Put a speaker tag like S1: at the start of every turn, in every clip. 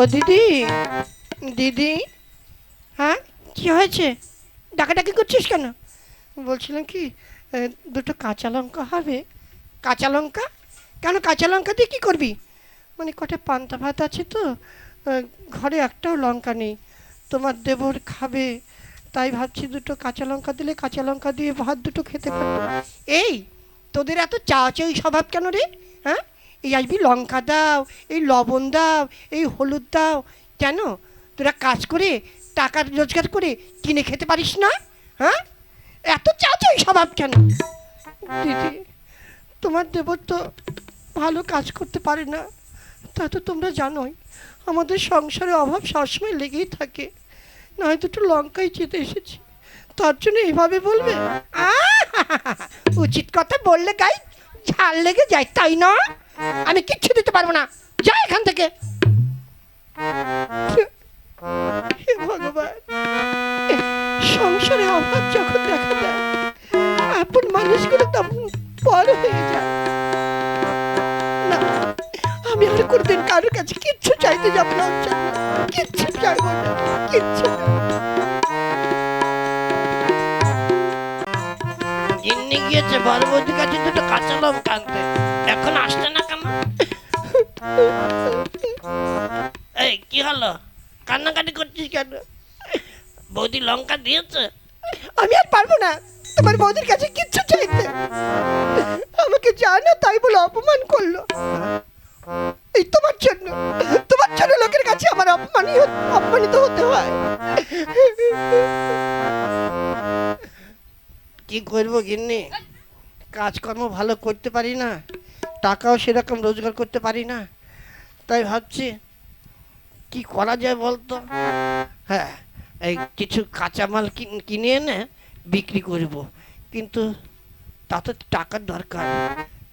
S1: ও দিদি। দিদি? হ্যাঁ? কি হয়েছে? ডাকাডাকি করছিস কেন? বলছিলাম কি দুটো কাঁচা লঙ্কা হবে। কাঁচা লঙ্কা? কেন কাঁচা লঙ্কা দিয়ে কী করবি? মানে কটা পান্তা ভাত আছে তো ঘরে একটাও লঙ্কা নেই। তোমার দেবর খাবে, তাই ভাবছি দুটো কাঁচা লঙ্কা দিলে কাঁচা লঙ্কা দিয়ে ভাত দুটো খেতে পারব। এই, তোদের এত চাচাই স্বভাব কেন রে? হ্যাঁ? এই আসবি লঙ্কা দাও, এই লবণ দাও, এই হলুদ দাও। কেন? তোরা কাজ করে, টাকা রোজগার করে কিনে খেতে পারিস না? হ্যাঁ? এত চাচাই স্বভাব কেন? দিদি, তোমার দেবর তো ভালো কাজ করতে পারে না। তা তো তোমরা জানোই, আমাদের সংসারে অভাব সবসময় লেগেই থাকে। নয় দুটো লঙ্কাই চেতে এসেছি। তার জন্য এইভাবে বলবে! উচিত কথা বললে গাই, ঝাল লেগে যায়, তাই না? আমি কিচ্ছু দিতে পারব না। যা এখান থেকে। ভগবান সংসারে অভাব যখন দেখা দেয়, আপন মানুষগুলো তখন পর হয়ে যায়। না, আমি আর কোনদিন কারোর কাছে কিচ্ছু চাইতে যাব না কিচ্ছু চাইব না, কিচ্ছু
S2: গিয়েছে বড়বৌদির কাছে দুটো কাঁচা লঙ্কা আনতে। এখন আসছে না কেন? এই, কি হলো? কান্নাকাটি করছিস কেন? বৌদি লঙ্কা দিয়েছে?
S1: আমি আর পারব না। তোমার বৌদির কাছে কিচ্ছু চাইতে আমাকে যা না তাই বলে অপমান করল। এই তোমার জন্য তোমার জন্য লোকের কাছে আমার অপমানি অপমানিত হতে হয়। কি করব গিন্নি? কাজকর্ম ভালো করতে পারি না, টাকাও সেরকম রোজগার করতে পারি না, তাই ভাবছি কি করা যায় বলতো? হ্যাঁ এই কিছু কাঁচামাল কিন- এনে বিক্রি করব, কিন্তু তাতে টাকার দরকার,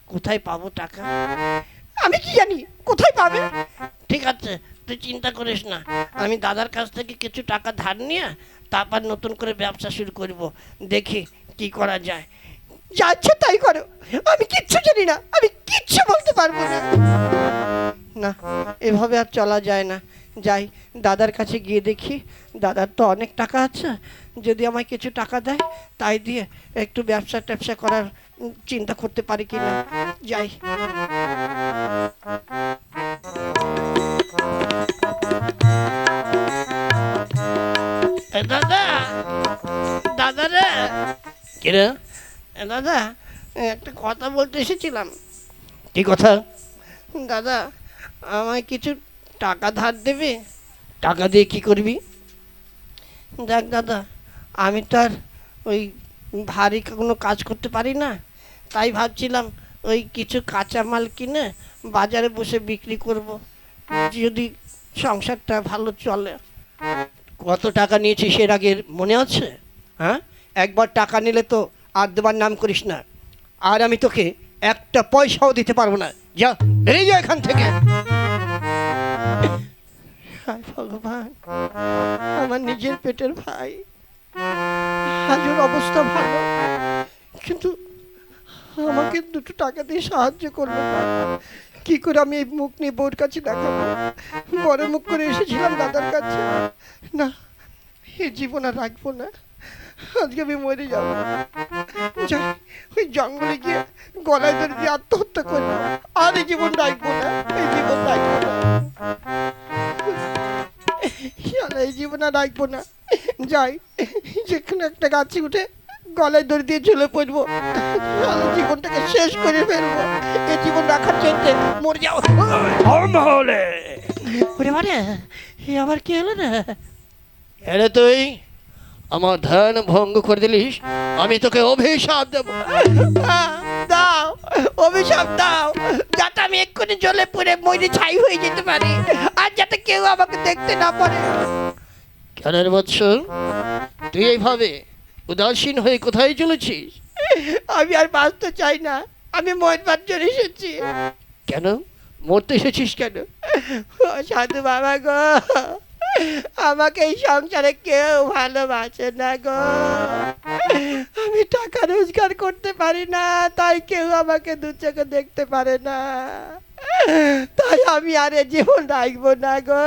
S1: কোথায় পাবো টাকা? আমি কি জানি, কোথায় পাবে? ঠিক আছে, তুই চিন্তা করিস না, আমি দাদার কাছ থেকে কিছু টাকা ধার নিয়ে তারপর নতুন করে ব্যবসা শুরু করব, দেখি কি করা যায়? যাচ্ছে তাই করো। আমি কিচ্ছু জানি না, আমি কিচ্ছু বলতে পারব না। না, এভাবে আর চলা যায় না। যাই, দাদার কাছে গিয়ে দেখি, দাদার তো অনেক টাকা আছে, যদি আমায় কিছু টাকা দেয়, তাই দিয়ে একটু ব্যবসা ট্যাবসা করার চিন্তা করতে পারি কি না যাই।
S2: কিরে? দাদা একটা কথা বলতে এসেছিলাম।
S1: কি কথা? দাদা আমায় কিছু টাকা ধার দেবে? টাকা দিয়ে কি করবি? দেখ দাদা আমি তো আর ওই ভারী কোনো কাজ করতে পারি না। তাই ভাবছিলাম ওই কিছু কাঁচামাল কিনে বাজারে বসে বিক্রি করব। যদি সংসারটা ভালো চলে। কত টাকা নিয়েছিস এর আগের? মনে আছে? হ্যাঁ? একবার টাকা নিলে তো আর দেবার নাম করিস না। আর আমি তোকে একটা পয়সাও দিতে পারব না। যা, বেরিয়ে যা এখান থেকে। ভগবান, আমার নিজের পেটের ভাই। হাজুর অবস্থা ভালো। কিন্তু আমাকে দুটো টাকা দিয়ে সাহায্য করল না। কি করে আমি এই মুখ নিয়ে বউর কাছে দেখাবো? বড় মুখ করে এসেছিলাম দাদার কাছে। না, এ জীবন আর রাখব না। আজকে আমি মরে যাব। যাই ওই জঙ্গলে গিয়ে গলায় ধরে দিয়ে আত্মহত্যা করব আর এই জীবন রাখব না এই জীবন রাখব না এই জীবন আর রাখব না। যাই যেখানে একটা গাছে উঠে গলায় দড়ি দিয়ে ঝুলে পড়ব। জীবনটাকে শেষ করে ফেলব। এই জীবন রাখার চাইতে মরে যাও। ওরে আবার কি হলো রে?
S2: এরে তুই আমার ধ্যান ভঙ্গ করে দিলিস আমি তোকে অভিশাপ দেবো।
S1: দাও অভিশাপ দাও। যাতে আমি এক্ষুনি জলে পড়ে মরে ছাই হয়ে যেতে পারি। আর যাতে কেউ আমাকে দেখতে না পারে।
S2: কেন বৎস তুই এইভাবে উদাসীন হয়ে কোথায় চলেছিস?
S1: আমি আর বাঁচতে চাই না। আমি মরবার জন্য এসেছি।
S2: কেন? মরতে এসেছিস কেন?
S1: সাধু বাবা গো। আমাকে এই সংসারে কেউ ভালোবাসে না গো। আমি টাকা রোজগার করতে পারি না, তাই কেউ আমাকে দু চোখে দেখতে পারে না। তাই আমি আর এ জীবন রাখব না গো।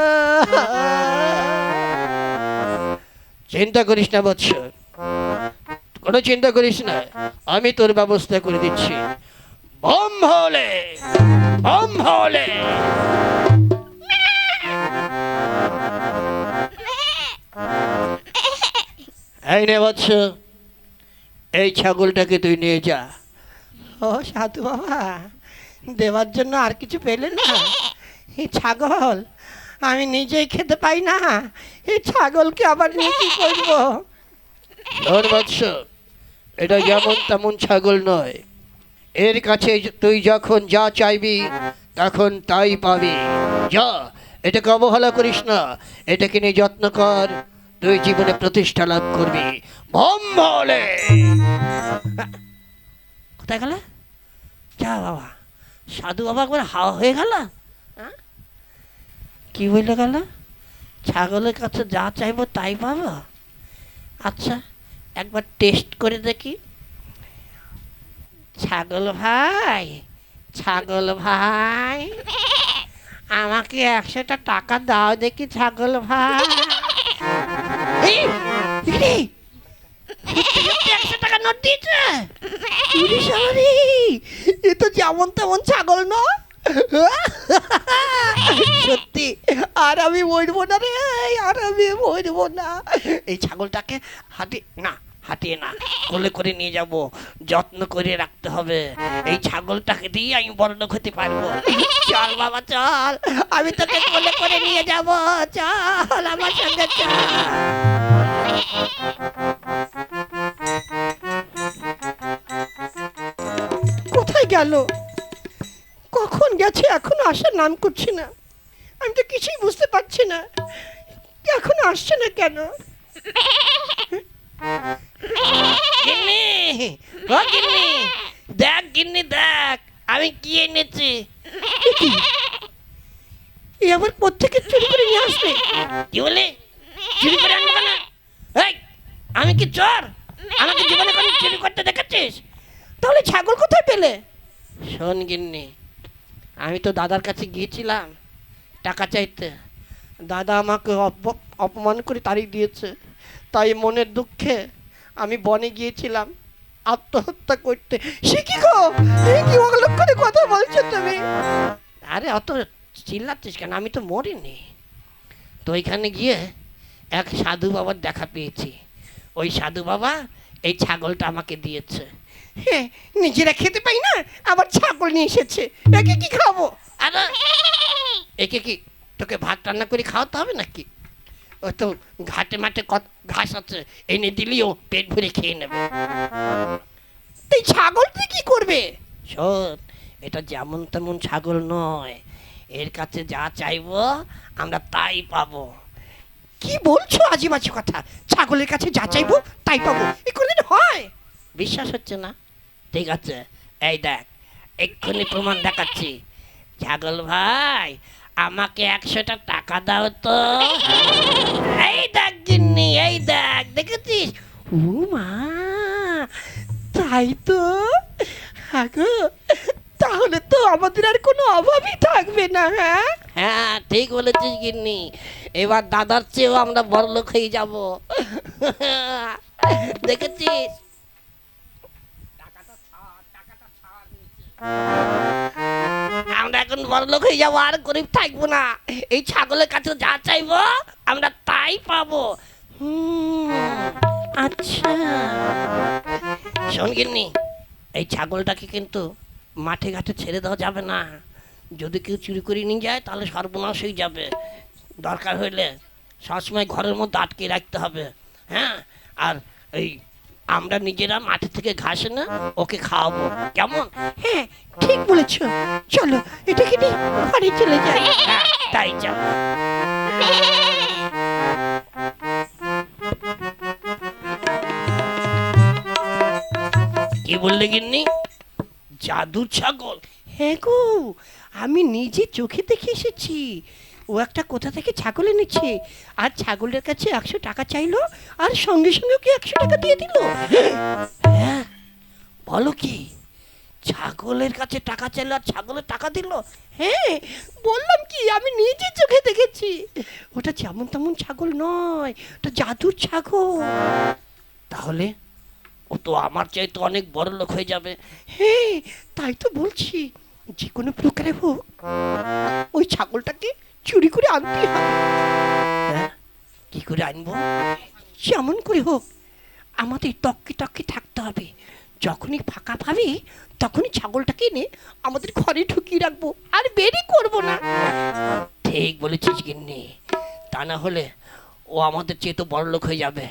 S2: চিন্তা করিস না বৎস। কোনো চিন্তা করিস না, আমি তোর ব্যবস্থা করে দিচ্ছি। বম হলে বম হলে এই নে বৎস এই ছাগলটাকে তুই নিয়ে যা।
S1: ও সাধু বাবা দেওয়ার জন্য আর কিছু পেলে না? এই ছাগল আমি নিজেই খেতে পাই না। এই ছাগলকে আবার নিয়ে কি করব?
S2: ধর বৎস এটা যেমন তেমন ছাগল নয়। এর কাছে তুই যখন যা চাইবি তখন তাই পাবি। যা এটাকে অবহেলা করিস না। এটাকে নিয়ে যত্ন কর। তুই জীবনে প্রতিষ্ঠা লাভ করবি। ভম বলে।
S1: কোথায় গেল? যা বাবা। সাধু বাবা একবার হাওয়া হয়ে গেল? কি বললে গেল? ছাগলের কাছে যা চাইব তাই পাবো? আচ্ছা একবার টেস্ট করে দেখি। ছাগল ভাই ছাগল ভাই, আমাকে একশোটা টাকা দাও দেখি ছাগল ভাই। একশো টাকা নোট দিয়েছে? এ তো যেমন তেমন ছাগল ন। সত্যি, আর আমি মরবো না রে, আর আমি মরবো না। এই ছাগলটাকে হাঁটি না। হাঁটিয়ে না, কোলে করে নিয়ে যাব। যত্ন করে রাখতে হবে। এই ছাগলটাকে দিয়ে আমি লোক হতে পারব। চল বাবা, চল। আমি তোকে কোলে করে নিয়ে যাব। চল আমার সঙ্গে কোথায় গেল? কখন গেছে? এখন আসার নাম করছে না। আমি তো কিছুই বুঝতে পারছি না। এখন আসছে না কেন? গিন্নি ও গিন্নি দেখ গিন্নি দেখ আমি কি এনেছি? এই আবার প্রত্যেকে চুরি করে নিয়ে আসবে? কি বলে চুরি করে আনব কেন? এই আমি কি চোর? আমাকে জীবনে কোনো চুরি করতে দেখেছিস? তাহলে ছাগল কোথায় পেলে? শোন গিন্নি আমি তো দাদার কাছে গিয়েছিলাম টাকা চাইতে। দাদা আমাকে অপ- অপমান করে তারিখ দিয়েছে। তাই মনের দুঃখে আমি বনে গিয়েছিলাম। আত্মহত্যা করতে। সে কি গো? কি অলক্ষণে কথা বলছো তুমি? আরে অত চিল্লাচ্ছিস কেন? আমি তো মরিনি। তো ওইখানে গিয়ে এক সাধু বাবার দেখা পেয়েছি। ওই সাধু বাবা এই ছাগলটা আমাকে দিয়েছে। হ্যাঁ নিজেরা খেতে পাই না? আবার ছাগল নিয়ে এসেছে। একে কি খাব? আরে একে কি তোকে ভাত রান্না করে খাওয়াতে হবে নাকি? ও তো ঘাটে মাঠে কত ঘাস আছে, এনে দিলেও পেট ভরে খেয়ে নেবে। তুই কি করবে? শোন, এটা যেমন তেমন ছাগল নয়, এর কাছে যা চাইব আমরা তাই পাবো। কি বলছো আজেবাজে কথা? ছাগলের কাছে যা চাইব তাই পাবো। এ কোনদিন হয়। বিশ্বাস হচ্ছে না? ঠিক আছে, এই দেখ, এক্ষুনি প্রমাণ দেখাচ্ছি। ছাগল ভাই আমাকে একশোটা টাকা দাও তো। এই দেখ গিন্নি এই দেখ দেখেছিস? ও মা তাই তো? আগো তাহলে তো আমাদের আর কোনো অভাবই থাকবে না হ্যাঁ? হ্যাঁ ঠিক বলেছিস গিন্নি। এবার দাদার চেয়েও আমরা বড় লোক হয়ে যাব। দেখেছিস? আমরা এখন বড় লোক হয়ে যাব, আর গরিব থাকব না। এই ছাগলের কাছে যা চাইব, আমরা তাই পাবো। আচ্ছা। শোন গিন্নি এই ছাগলটাকে কিন্তু মাঠে ঘাটে ছেড়ে দেওয়া যাবে না। যদি কেউ চুরি করে নিয়ে যায়, তাহলে সর্বনাশ হয়ে যাবে। দরকার হইলে সবসময় ঘরের মধ্যে আটকে রাখতে হবে হ্যাঁ? আর এই আমরা নিজেরা মাঠে থেকে ঘাস না ওকে খাওয়াবো। কেমন? হ্যাঁ ঠিক বলেছ। চলো এটাকে নিয়ে ঘরে চলে যাই। হ্যাঁ তাই চলো কি বললে গিন্নি? জাদু ছাগল। হ্যাঁ গো, আমি নিজে চোখে দেখে এসেছি। ও একটা কোথা থেকে ছাগল এনেছে? আর ছাগলের কাছে একশো টাকা চাইলো, আর সঙ্গে সঙ্গে ওকে একশো টাকা দিয়ে দিল। হ্যাঁ বলো কি?
S2: ছাগলের কাছে টাকা চাইলো আর ছাগলের টাকা দিল?
S1: হ্যাঁ বললাম কি, আমি নিজে চোখে দেখেছি। ওটা যেমন তেমন ছাগল নয়, ওটা জাদুর ছাগল।
S2: তাহলে ও তো আমার চাইতে অনেক বড় লোক হয়ে যাবে।
S1: হ্যাঁ তাই তো বলছি, যে কোনো প্রকারে হোক, ওই ছাগলটাকে চুরি করে আনতে হবে
S2: হ্যাঁ? কি করে আনব?
S1: যেমন করে হোক, আমাদের টক্কে টক্কে থাকতে হবে। যখনই ফাঁকা পাবি, তখনই ছাগলটাকে এনে আমাদের ঘরে ঢুকিয়ে রাখব। আর বেরি করব না।
S2: ঠিক বলেছিস গিন্নি। তা না হলে ও আমাদের চেয়ে তো বড় লোক হয়ে যাবে।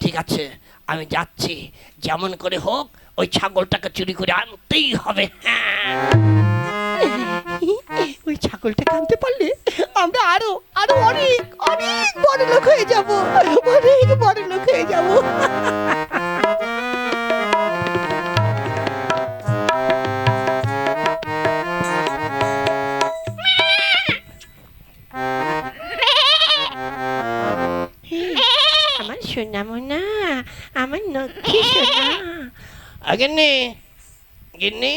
S2: ঠিক আছে, আমি যাচ্ছি। যেমন করে হোক, ওই ছাগলটাকে চুরি করে আনতেই হবে। হ্যাঁ।
S1: ওই ছাগলটাকে আনতে পারলে আমরা আরও আরও অনেক অনেক বড় লোক হয়ে যাব। অনেক বড় লোক হয়ে যাব। আমার সোনা মোনা আমার লক্ষ্মী সোনা।
S2: আ, গিন্নি গিন্নি।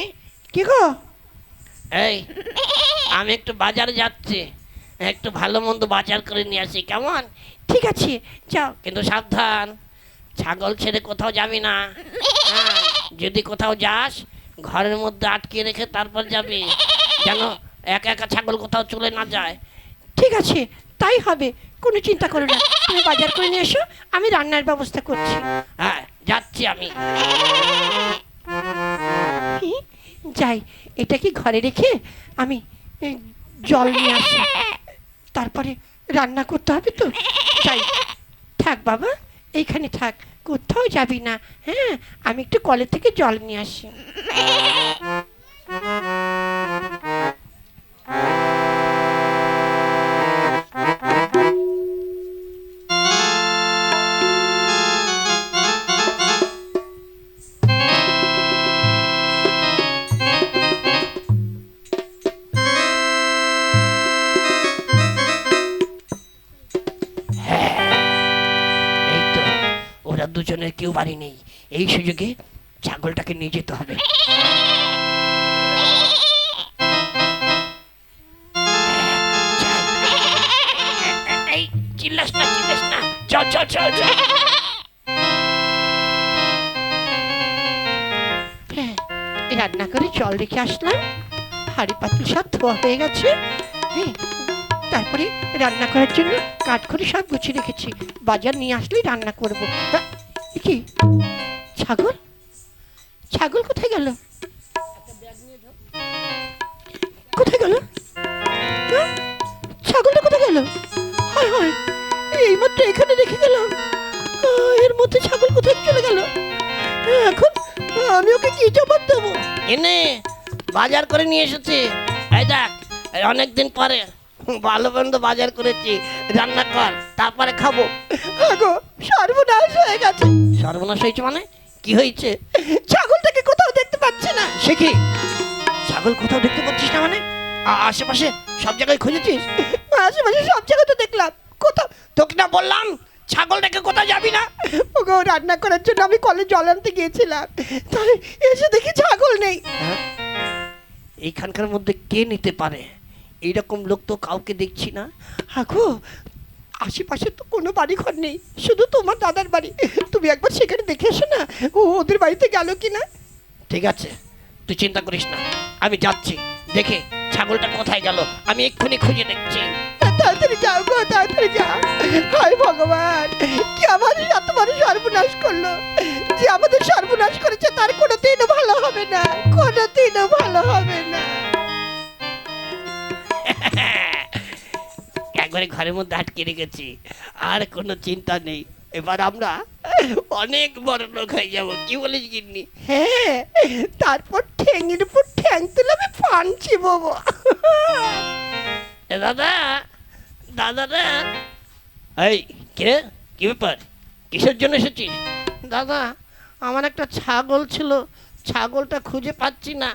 S1: কি গো?
S2: এই আমি একটু বাজারে যাচ্ছি। একটু ভালো মন্দ বাজার করে নিয়ে আসি কেমন?
S1: ঠিক আছে যাও
S2: কিন্তু সাবধান। ছাগল ছেড়ে কোথাও যাবি না। হ্যাঁ, যদি কোথাও যাস ঘরের মধ্যে আটকে রেখে তারপর যাবি। যেন একা একা ছাগল কোথাও চলে না যায়।
S1: ঠিক আছে তাই হবে কোনো চিন্তা করো না। তুমি বাজার করে নিয়ে এসো আমি রান্নার ব্যবস্থা করছি।
S2: হ্যাঁ যাচ্ছি আমি।
S1: যাই, এটা কি ঘরে রেখে আমি জল নিয়ে আসি? তারপরে রান্না করতে হবে তো? যাই, থাক বাবা, এইখানে থাক, কোথাও যাবি না হ্যাঁ? আমি একটু কলের থেকে জল নিয়ে আসি।
S2: দুজনের কেউ বাড়ি নেই। এই সুযোগে ছাগলটাকে নিয়ে যেতে হবে।
S1: হ্যাঁ রান্না করে জল রেখে আসলাম। হাঁড়ি পাতিল সব ধোয়া হয়ে গেছে। হ্যাঁ তারপরে রান্না করার জন্য কাঠ করে সব গুছিয়ে রেখেছি। বাজার নিয়ে আসলেই রান্না করব। এ কি? ছাগল? ছাগল কোথায় গেল? কোথায় গেল? হ্যাঁ? ছাগলটা কোথায় গেল? হয় হায় এইমাত্র এখানে রেখে আহ, এর মধ্যে ছাগল কোথায় চলে গেল? এখন আমি ওকে কি জবাব দেবো?
S2: এনে বাজার করে নিয়ে এসেছি। এই দেখ অনেক দিন পরে ভালো মন্দ বাজার করেছি রান্না কর তারপরে খাব।
S1: আগো সর্বনাশ হয়ে গেছে।
S2: সর্বনাশ হয়েছে মানে? কি হয়েছে?
S1: ছাগলটাকে কোথাও দেখতে পাচ্ছি না।
S2: সে কি? ছাগল কোথাও দেখতে পাচ্ছিস না মানে? আশেপাশে সব জায়গায় খুঁজেছিস?
S1: আশেপাশে সব জায়গায় তো দেখলাম। কোথাও
S2: তোকে না বললাম ছাগলটাকে কোথাও যাবি না?
S1: ওগো রান্না করার জন্য আমি কলে জল আনতে গিয়েছিলাম। তাই এসে দেখি ছাগল নেই।
S2: হ্যাঁ? এইখানকার মধ্যে কে নিতে পারে? এইরকম লোক তো কাউকে দেখছি না।
S1: আগো আশেপাশে তো কোনো বাড়ি ঘর নেই শুধু তোমার দাদার বাড়ি। তুমি একবার সেখানে দেখে এসো না ও ওদের বাড়িতে গেল কি না
S2: ঠিক আছে তুই চিন্তা করিস না আমি যাচ্ছি দেখে ছাগলটা কোথায় গেল আমি এক্ষুনি খুঁজে দেখছি।
S1: তাড়াতাড়ি যাও গো তাড়াতাড়ি যাও হায় ভগবান কি আমাদের এত সর্বনাশ করল? যে আমাদের সর্বনাশ করেছে তার কোনোদিনও ভালো হবে না কোনোদিনও ভালো হবে না।
S2: একবারে ঘরের মধ্যে আটকে রেখেছি। আর কোনো চিন্তা নেই। এবার আমরা অনেক বড় লোক হয়ে যাব। কি বলিস গিন্নি?
S1: হ্যাঁ তারপর ঠ্যাঙের উপর ঠ্যাং তুলে আমি ফানছি বাবা
S2: দাদা দাদা রে। এই কে কি ব্যাপার? কিসের জন্য এসেছিস?
S1: দাদা আমার একটা ছাগল ছিল। ছাগলটা খুঁজে পাচ্ছি না।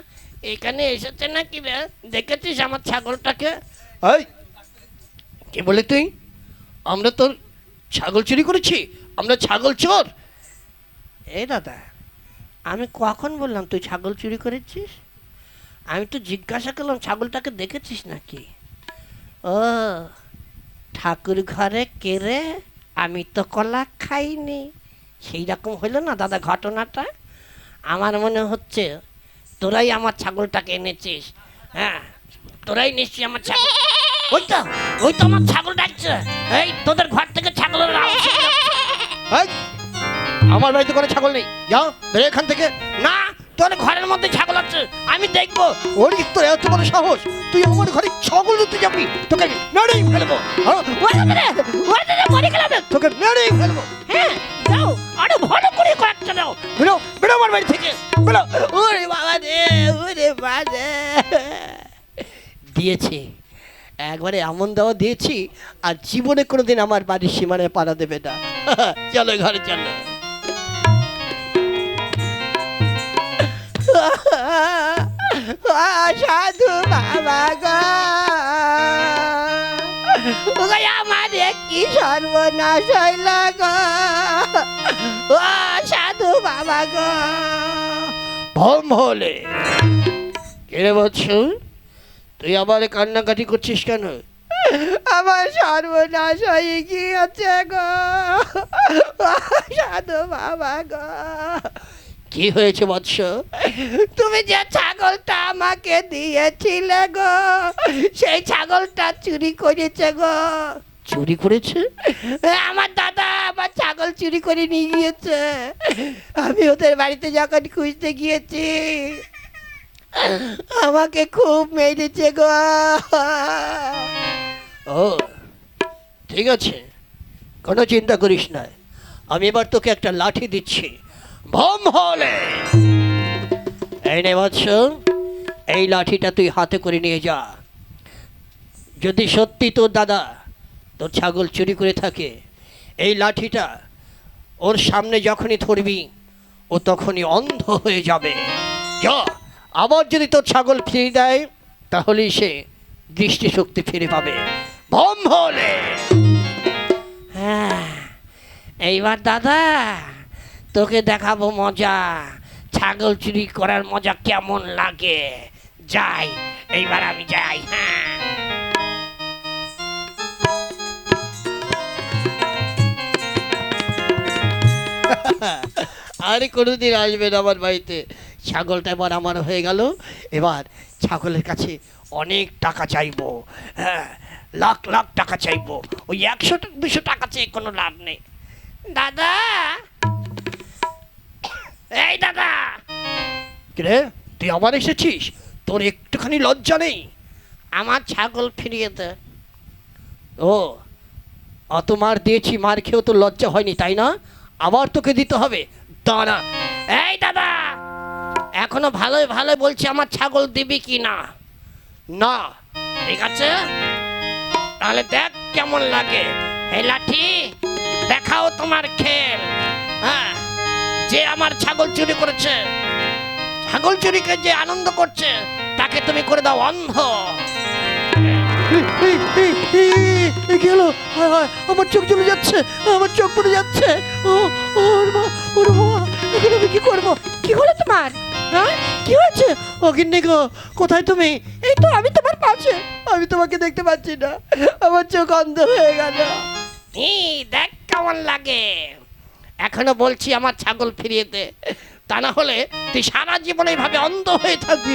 S2: এখানে এসেছে নাকি রে? দেখেছিস আমার ছাগলটাকে?
S1: এই
S2: কে বলে তুই? আমরা তোর ছাগল চুরি করেছি, আমরা ছাগল চোর।
S1: এ দাদা, আমি কখন বললাম তুই ছাগল চুরি করেছিস? আমি তো জিজ্ঞাসা করলাম, ছাগলটাকে দেখেছিস নাকি? ও, ঠাকুর ঘরে কেড়ে আমি তো কলা খাইনি। সেই রকম হইল না দাদা ঘটনাটা? আমার মনে হচ্ছে তোরাই আমার ছাগলটাকে এনেছিস হ্যাঁ? তোরাই নিশ্চয়ই আমার ছাগল ওই তো ওই তো আমার ছাগল ডাকছে। এই তোদের ঘর থেকে ছাগলের আওয়াজ
S2: আমার বাড়িতে কোনো ছাগল নেই। যাও বেরো এখান থেকে।
S1: না তোর ঘরের মধ্যে ছাগল আছে আমি দেখব।
S2: ওর তোর এত বড় সাহস। তুই আমার ঘরে ছাগল দিতে যাবি? তোকে মেরেই ফেলব হ্যাঁ? তোকে মেরেই ফেলব
S1: হ্যাঁ যাও আরও ভালো করে কয়েকটা দাও।
S2: বেরো বেরো আমার বাড়ি থেকে। বেরো।
S1: ওরে বাবা রে ওরে বাবা রে
S2: দিয়েছি। একবারে এমন দেওয়া দিয়েছি, আর জীবনে কোনোদিন আমার বাড়ির সীমানায় পাড়া দেবে না। চলো ঘরে চলো।
S1: সাধু বাবা আমারে কি সর্বনাশ হইল গো। সাধু বাবা গো।
S2: ভম হলে। কেড়ে বলছো তুই আবার কান্নাকাটি করছিস কেন?
S1: আমার সর্বনাশ হয়ে গিয়েছে গো। সাধু বাবা গো।
S2: কি হয়েছে বৎস?
S1: তুমি যে ছাগলটা আমাকে দিয়েছিলে গো সেই ছাগলটা চুরি করেছে গো।
S2: চুরি করেছে?
S1: আমার দাদা আমার ছাগল চুরি করে নিয়ে গিয়েছে। আমি ওদের বাড়িতে যখন খুঁজতে গিয়েছি আমাকে খুব মেরেছে গো।
S2: ও, ঠিক আছে, কোনো চিন্তা করিস না। আমি এবার তোকে একটা লাঠি দিচ্ছি। ভম হলে। এই নে এই লাঠিটা তুই হাতে করে নিয়ে যা। যদি সত্যি তোর দাদা তোর ছাগল চুরি করে থাকে, এই লাঠিটা ওর সামনে যখনই ধরবি, ও তখনই অন্ধ হয়ে যাবে। যা। আবার যদি তোর ছাগল ফিরে দেয় তাহলেই সে দৃষ্টিশক্তি ফিরে পাবে। ভম হলে
S1: হ্যাঁ এইবার দাদা তোকে দেখাবো মজা। ছাগল চুরি করার মজা কেমন লাগে? যাই এইবার আমি যাই হ্যাঁ।
S2: আরে কোনোদিন আসবে না আমার বাড়িতে। ছাগলটা এবার আমার হয়ে গেল। এবার ছাগলের কাছে অনেক টাকা চাইব। হ্যাঁ লাখ লাখ টাকা চাইব।
S1: ওই একশো, দুশো টাকা চেয়ে কোনো লাভ নেই। দাদা! এই দাদা!
S2: রে তুই আবার এসেছিস? তোর একটুখানি লজ্জা নেই?
S1: আমার ছাগল ফিরিয়ে দে।
S2: ও অত মার দিয়েছি মার খেয়েও তো লজ্জা হয়নি, তাই না? আবার তোকে দিতে হবে। দাঁড়া।
S1: এই দাদা! এখনও ভালোই ভালো বলছি আমার ছাগল দিবি কি না?
S2: না।
S1: ঠিক আছে? তাহলে দেখ কেমন লাগে। এই লাঠি দেখাও তোমার খেল। হ্যাঁ যে আমার ছাগল চুরি করেছে ছাগল চুরিকে যে আনন্দ করছে তাকে তুমি করে দাও অন্ধ।
S2: হায় হায় আমার চোখ চলে যাচ্ছে আমার চোখ পড়ে যাচ্ছে। ও কি
S1: হয়েছে?
S2: ও গো কোথায় তুমি?
S1: এই তো আমি তোমার পাশে।
S2: আমি তোমাকে দেখতে পাচ্ছি না। আমার চোখ অন্ধ হয়ে গেল।
S1: ই দেখ কেমন লাগে। এখনও বলছি আমার ছাগল ফিরিয়ে দে। তা না হলে তুই সারা জীবন এইভাবে অন্ধ হয়ে থাকবি।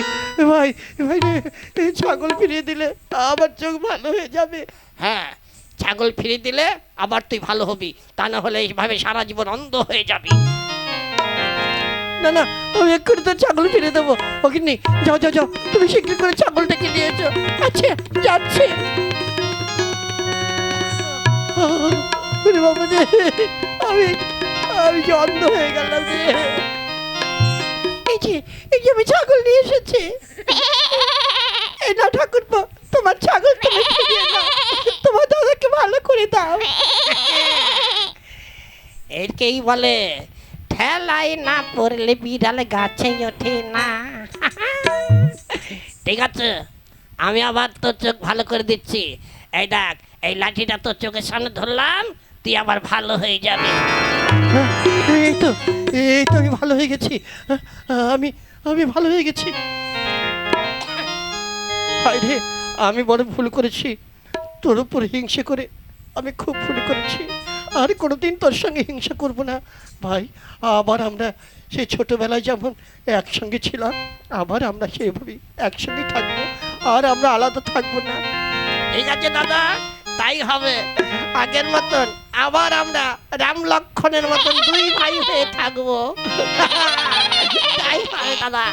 S2: ভাই ভাই রে এই ছাগল ফিরিয়ে দিলে তা আমার চোখ ভালো হয়ে যাবে।
S1: হ্যাঁ ছাগল ফিরিয়ে দিলে আবার তুই ভালো হবি। তা না হলে এইভাবে সারা জীবন অন্ধ হয়ে যাবি।
S2: না না, আমি এক্ষুনি তোর ছাগল ফিরে দেবো। ও গিন্নি যাও যাও যাও, তুমি শীঘ্র করে ছাগলটাকে নিয়ে এসো।
S1: আচ্ছা যাচ্ছে।
S2: আমি আমি অন্ধ হয়ে গেলাম
S1: এই যে এই যে আমি ছাগল নিয়ে এসেছি। এই না ঠাকুর তোমার ছাগল তুমি ফিরিয়ে দাও তোমার দাদাকে ভালো করে দাও। এরকেই বলে? ঠেলাই না পড়লে বিড়ালে গাছে ওঠে না। ঠিক আছে আমি আবার তোর চোখ ভালো করে দিচ্ছি এই দেখ এই লাঠিটা তোর চোখের সামনে ধরলাম তুই আবার ভালো হয়ে যাবে। এই তো এই তো আমি ভালো হয়ে গেছি। আমি আমি ভালো হয়ে গেছি। হায় রে আমি বড় ভুল করেছি। তোর উপর হিংসে করে আমি খুব ভুল করেছি। আর কোনোদিন তোর সঙ্গে হিংসা করব না। ভাই, আবার আমরা সেই ছোটবেলায় যেমন একসঙ্গে ছিলাম, আবার আমরা সেইভাবেই একসঙ্গে থাকব, আর আমরা আলাদা থাকব না। ঠিক আছে, দাদা, তাই হবে। আগের মতন আবার আমরা রাম লক্ষণের মতন দুই ভাই হয়ে থাকব। তাই হবে, দাদা।